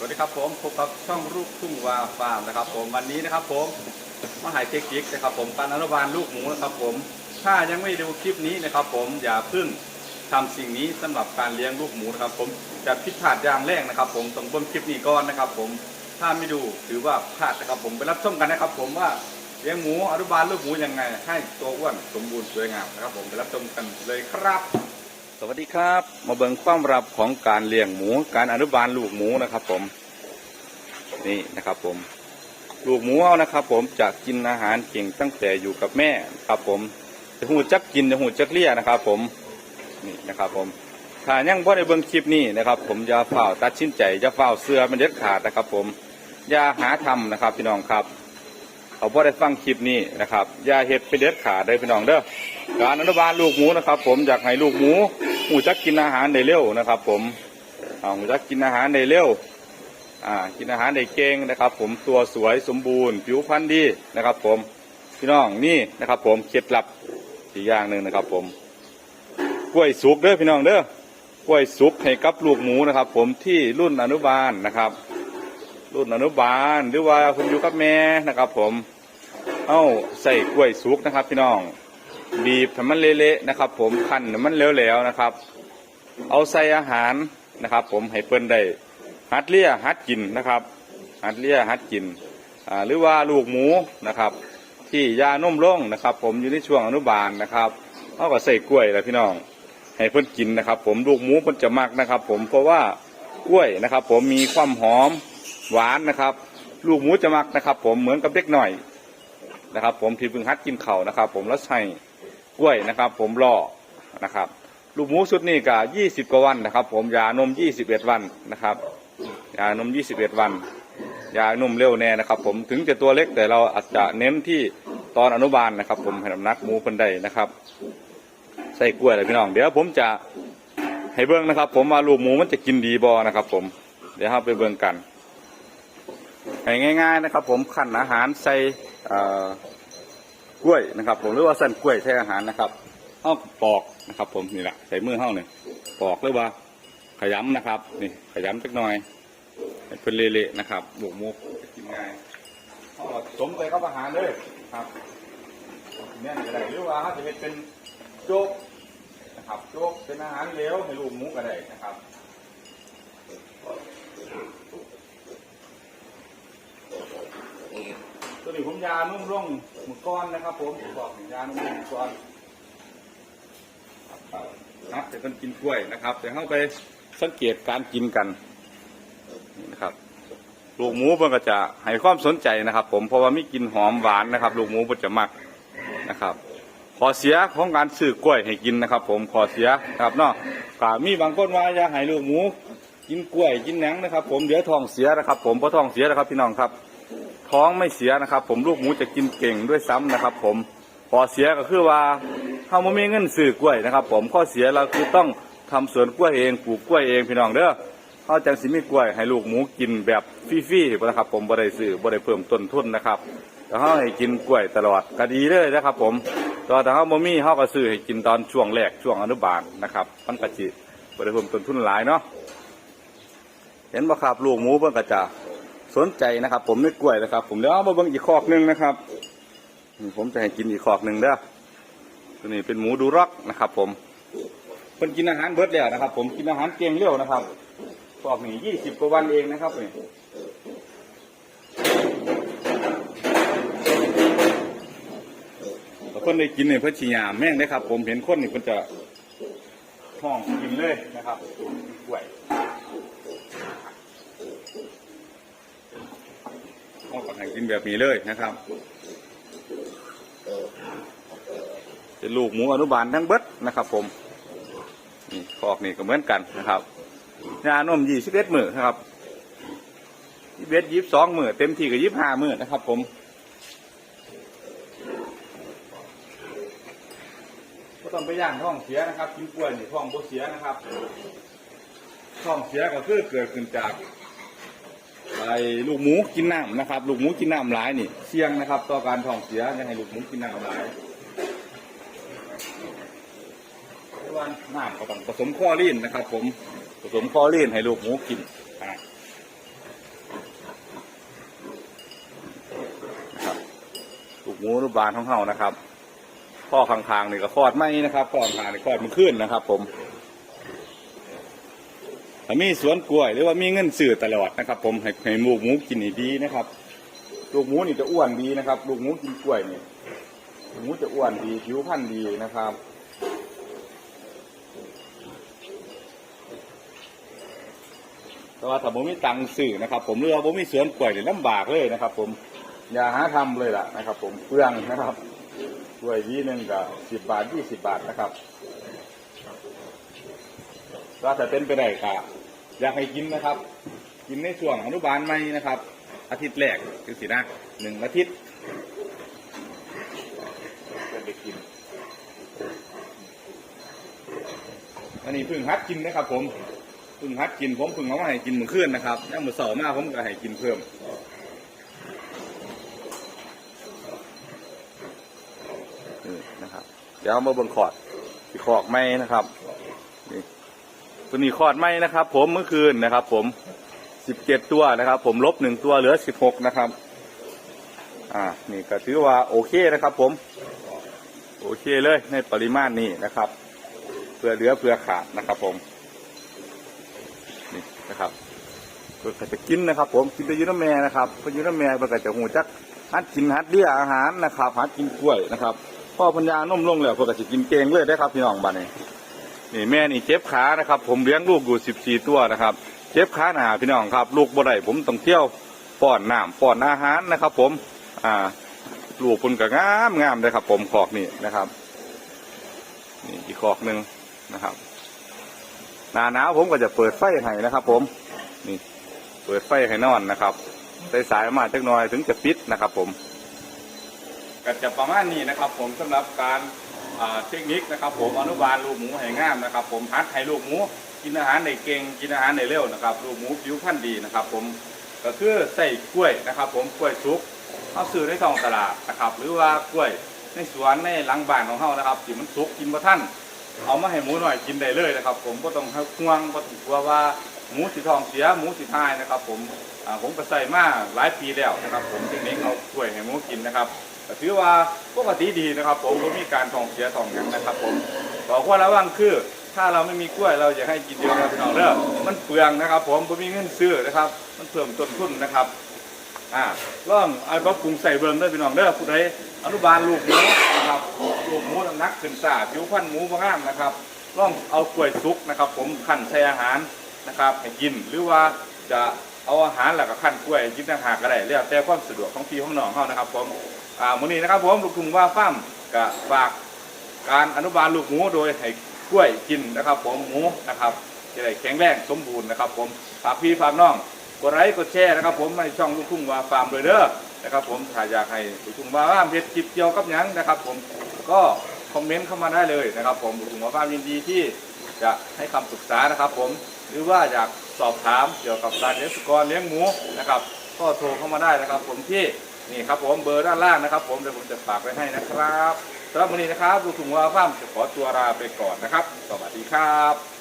สวัสดีครับผมพบกับช่องลูกทุ่งวาฟาร์มนะครับ ผมวันนี้นะครับ ผมมาหายเทคนิคนะครับ ผมการอนุบาลลูกหมูนะครับ ผมถ้ายังไม่ดูคลิปนี้นะครับ ผมอย่าเพึ่งทำสิ่งนี้สำหรับการเลี้ยงลูกหมูนะครับ ผมจะผิดพลาดอย่างแรกนะครับ ผมต้องเบิ่งคลิปนี้ก่อนนะครับ ผมถ้าไม่ดูถือว่าพลาดนะครับ ผมไปรับชมกันนะครับ ผมว่าเลี้ยงหมูอนุบาลลูกหมูยังไง ให้ตัวอ้วนสมบูรณ์สวยงามนะครับ ผมไปรับชมกันเลยครับ สวัสดีครับ มาเบิ่งความลับของการเลี้ยงหมู การอนุบาลลูกหมูนะครับ ผม นี่นะครับ ผม ลูกหมูเอานะครับ ผมจะกินอาหารเก่งตั้งแต่อยู่กับแม่ครับผมจะหูจักกินจะหูจักเลี้ยนะครับ ผมนี่นะครับ ผมถ้ายังบ่ได้เบิ่งคลิปนี้นะครับ ผมอย่าเฝ้าตัดสินใจอย่าเฝ้าเสื้อมันเด็ดขาดนะครับ ผมอย่าหาทำนะครับ พี่น้องครับ เขาพอได้ฟังคลิปนี้นะครับอย่าเห็ดไปเด็ดขาดเลยพี่น้องเด้อการอนุบาลลูกหมูนะครับ ผมอยากให้ลูกหมูหูจักกินอาหารได้เร็วนะครับ ผมเอาหูจักกินอาหารได้เร็วอ่ากินอาหารได้เก่งนะครับ ผมตัวสวยสมบูรณ์ ผิวพรรณดีนะครับ ผมพี่น้องนี่นะครับ ผมเคล็ดลับอีกอย่างหนึ่งนะครับ ผมกล้วยสุกเด้อพี่น้องเด้อกล้วยสุกให้กับลูกหมูนะครับ ผมที่รุ่นอนุบาลนะครับ รุ่นอนุบาลหรือว่าคุณอยู่กับแม่นะครับผม เอาใส่กล้วยสุกนะครับ พี่น้อง บีบให้มันเละๆนะครับ ผมคั่นมันเหลวๆนะครับ เอาใส่อาหารนะครับ ผมให้เปิ้นได้หัดเลียหัดกินนะครับหัดเลียหัดกินหรือว่าลูกหมูนะครับ ที่ยานุ่มร่งนะครับ ผมอยู่ในช่วงอนุบาลนะครับเอาก็ใส่กล้วยแหละพี่น้อง ให้เพิ่นกินนะครับ ผมลูกหมูเพิ่นจะมักนะครับ ผมเพราะว่ากล้วยนะครับ ผมมีความหอม หวานนะครับ ลูกหมูจะมักนะครับ ผมเหมือนกับเด็กหน่อยนะครับ ผมที่เพิ่งหัดกินเข่านะครับ ผมแล้วใส่กล้วยนะครับ ผมล่อนะครับ ลูกหมูสุดนี้ก็ยี่สิบกว่าวันนะครับ ผมยานมยี่สิบเอ็ดวันนะครับยานมยี่สิบเอ็ดวันยานมเร็วแน่นะครับ ผมถึงจะตัวเล็กแต่เราอาจจะเน้นที่ตอนอนุบาลนะครับ ผมให้น้ำหนักหมูเพิ่นได้นะครับใส่กล้วยเลยพี่น้องเดี๋ยวผมจะให้เบิ่งนะครับ ผมว่าลูกหมูมันจะกินดีบอนะครับ ผมเดี๋ยวเราไปเบิ่งกัน ให้ง่าย ๆ นะครับ ผมขันอาหารใส่กล้วยนะครับ ผมหรือว่าสั่นกล้วยใส่อาหารนะครับเอาปอกนะครับ ผมนี่แหละใส่มือเท่าเนี่ยปอกหรือว่าขยำนะครับ นี่ขยำสักหน่อยเป็นเละๆนะครับบวกมุกกินง่ายเอาสมไปกับอาหารเลยครับเนี่ยก็ได้หรือว่าเขาจะเป็นโจ๊กนะครับโจ๊กเป็นอาหารเหลวให้ลูกหมูก็ได้นะครับ ตัว นี้ผมยานุ่มร่องหมึกก้อนนะครับ ผมบอกยานุ่มร่องหมึกก้อนครับแต่คนกินกล้วยนะครับแต่เข้าไปสังเกตการกินกันนี่นะครับลูกหมูเพิ่นก็จะให้ความสนใจนะครับ ผมเพราะว่ามีกลิ่นหอมหวานนะครับ ลูกหมูเพิ่นจะมักนะครับขอเสียของการซื้อกล้วยให้กินนะครับ ผมขอเสียครับเนาะก็มีบางคนว่าอย่าให้ลูกหมู กินกล้วยกินหนังนะครับ ผมเดี๋ยวท้องเสียนะครับ ผมเพราะท้องเสียนะครับพี่น้องครับ ท้องไม่เสียนะครับ ผมลูกหมูจะกินเก่งด้วยซ้ำนะครับ ผมพอเสียก็คือว่าถ้าไม่มีเงินซื้อกล้วยนะครับ ผมข้อเสียเราคือต้องทำสวนกล้วยเองปลูกกล้วยเองพี่น้องเด้อเขาจังสิมีกล้วยให้ลูกหมูกินแบบฟรีๆนะครับ ผมบ่ได้ซื้อบ่ได้เพิ่มต้นทุนนะครับแต่เขาให้กินกล้วยตลอดก็ดีเลยนะครับ ผมตอนถ้าเขาบ่มีเขาก็ซื้อให้กินตอนช่วงแรกช่วงอนุบาลนะครับมันก็จิบ่ได้เพิ่มต้นทุนหลายเนาะเห็นบ่ครับลูกหมูเพิ่นก็จะ สนใจนะครับ ผมไม่กล้วยนะครับ ผมเดี๋ยวเอามาเบิ่งอีกคอกหนึ่งนะครับนี่ผมจะให้กินอีกคอกหนึ่งเด้อตัวนี้เป็นหมูดูร็อกนะครับ ผมเพิ่นกินอาหารเบิดแล้วนะครับ ผมกินอาหารเก่งเร็วนะครับคอกนี้ยี่สิบกว่าวันเองนะครับนี่แล้วเพิ่นได้กินเนี่ยเพิ่นฉียามแม่งนะครับ ผมเห็นคนนี่เพิ่นจะห้องกินเลยนะครับกล้วย ต้องให้กินแบบนี้เลยนะครับ เป็นลูกหมูอนุบาลทั้งเบิดนะครับ ผมนี่คอกนี่ก็เหมือนกันนะครับงานมยี่สิบเอ็ดมือนะครับยี่สิบเอ็ดยี่สิบสองมือเต็มที่ก็ยี่สิบห้ามือนะครับ ผมก็ต้องไปย่างท้องเสียนะครับกินกล้วยนี่ท้องบ่เสียนะครับท้องเสียก็คือเกิดขึ้นจาก ไอ้ลูกหมูกินน้ำนะครับ ลูกหมูกินน้ำหลายนี่เสี่ยงนะครับ ต่อการท้องเสียจะให้ลูกหมูกินน้ำหลายวัน้ำก็ต้องผสมคอลีนนะครับ ผมผสมคอลีนให้ลูกหมูกินนะครับลูกหมูรูปบานของเฮานะครับข้อคางๆนี่ก็คลอดไม่นะครับคลอดคางนี่คลอดมันขึ้นนะครับ ผม ถ้ามีสวนกล้วย หรือว่ามีเงินซื้อตลอดนะครับ ผมให้ให้ลูกหมูกินดีนะครับ ลูกหมูนี่จะอ้วนดีนะครับ ลูกหมูกินกล้วยนี่หมูจะอ้วนดีผิวพรรณดีนะครับแต่ว่าถ้าผมมีตังค์ซื้อนะครับ ผมเรือว่าผมมีสวนกล้วยนี่ลำบากเลยนะครับ ผมอย่าหาทำเลยล่ะนะครับ ผมเปลืองนะครับกล้วยวีหนึ่งก็สิบบาทยี่สิบบาทนะครับก็ถ้าเป็นไปได้ก็ อยากให้กินนะครับ กินในช่วงอนุบาลใหมนะครับ อาทิตย์แรกคือสินะหนึ่งอาทิตย์เพื่อไปกินอันนี้พิ่งฮัดกินนะครับ ผมพิ่งฮัดกินผมพิ่งเอามาให้กินเมื้อคืนนะครับแล้วมือเสาร์มาผมก็ให้กินเพิ่มนี่นะครับ เดี๋ยวมาบิ่งขอดขอกไม้นะครับ ตัวนี้ขอดไหมนะครับ ผมเมื่อคืนนะครับ ผมสิบเจ็ดตัวนะครับ ผมลบหนึ่งตัวเหลือสิบหกนะครับ อ่า นี่ก็ถือว่าโอเคนะครับ ผม โอเคเลยในปริมาณนี้นะครับเพื่อเหลือเพื่อขาดนะครับ ผม นี่นะครับเพื่อจะกินนะครับ ผมกินแต่อยูน้ำแม่นะครับพอยูน้ำแม่เพื่อจะหูจักหัดกินหัดเลี้ยอาหารนะครับหัดกินกล้วยนะครับพ่อพัญญานุ่มลงแล้วเพื่อจะกินเก่งเลยได้ครับพี่น้องบ้านนี้ นี่แม่นี่เจ็บขานะครับ ผมเลี้ยงลูกอยู่สิบสี่ตัวนะครับ เจ็บขาหนาพี่น้องครับ ลูกบ่ได้ผมต้องเที่ยวป้อนน้ำป้อนอาหารนะครับ ผม อ่า ลูกคุณก็งามงามเลยครับ ผมขอกนี่นะครับ นี่อีกขอกหนึ่งนะครับหนาหนาวผมก็จะเปิดไฟให้นะครับ ผม นี่ เปิดไฟให้นอนนะครับใส่สายมาจักหน่อยถึงจะปิดนะครับ ผมก็จะประมาณนี้นะครับ ผมสำหรับการ เทคนิคนะครับ ผมอนุบาลลูกหมูให้งามนะครับ ผมฮัดให้ลูกหมูกินอาหารในเก่งกินอาหารในเร็วนะครับลูกหมูผิวพรรณดีนะครับ ผมก็คือใส่กล้วยนะครับ ผมกล้วยสุกเอาซื้อในท้องตลาดนะครับ หรือว่ากล้วยในสวนในหลังบ้านของเฮานะครับที่มันสุกกินบ่ทันเอามาให้หมูหน่อยกินได้เลยนะครับ ผมก็ต้องให้ห่วงบ่ต้องกลัวว่าหมูสิท้องเสียหมูสิทายนะครับ ผมผมก็ใส่มาหลายปีแล้วนะครับ ผมเทคนิคเอากล้วยให้หมูกินนะครับ ก็ถือว่าปกติดีนะครับ ผมก็มีการท้องเสียท้องหยังนะครับ ผมบอกว่าระวังคือถ้าเราไม่มีกล้วยเราอยากให้กินเยอะนะพี่น้องเด้อมันเปลืองนะครับ ผมไม่มีเงินซื้อนะครับ มันเพิ่มต้นทุนนะครับอ่าลองเอาปรับปรุงใส่เบิ่งเด้อพี่น้องเด้อผู้ใดอนุบาลลูกหมูนะครับลูกหมูน้ำหนักขึ้นสาผิวพรรณหมูบางามนะครับล่องเอากล้วยสุกนะครับ ผมขั้นใส่อาหารนะครับให้กินหรือว่าจะเอาอาหารแล้วก็ขั้นกล้วยให้กินต่างหากก็ได้แล้วแต่ความสะดวกของพี่ของน้องเขานะครับผม อ่ามื้อนี้นะครับผมลูกทุ่งว่าฟ้ามก็ฝากการอนุบาลลูกหมูโดยให้กล้วยกินนะครับ ผมหมูนะครับจะได้แข็งแรงสมบูรณ์นะครับผมฝากพี่ฝากน้องกดไลค์กดแชร์นะครับ ผมในช่องลูกทุ่งวาฟาร์มเลยเด้อนะครับ ผมถ้าอยากให้ลูกทุ่งวาฟาร์มเพจคลิปเกี่ยวกับหยังนะครับ ผมก็คอมเมนต์เข้ามาได้เลยนะครับ ผมลูกทุ่งวาฟาร์มยินดีที่จะให้คำปรึกษานะครับ ผมหรือว่าอยากสอบถามเกี่ยวกับการเลี้ยงสุกรเลี้ยงหมูนะครับ ก็โทรเข้ามาได้นะครับ ผมที่ นี่ครับผมเบอร์ด้านล่างนะครับ ผมเดี๋ยวผมจะฝากไว้ให้นะครับสำหรับวันนี้นะครับลูกถุงวาฟ้ามจะขอตัวลาไปก่อนนะครับ สวัสดีครับ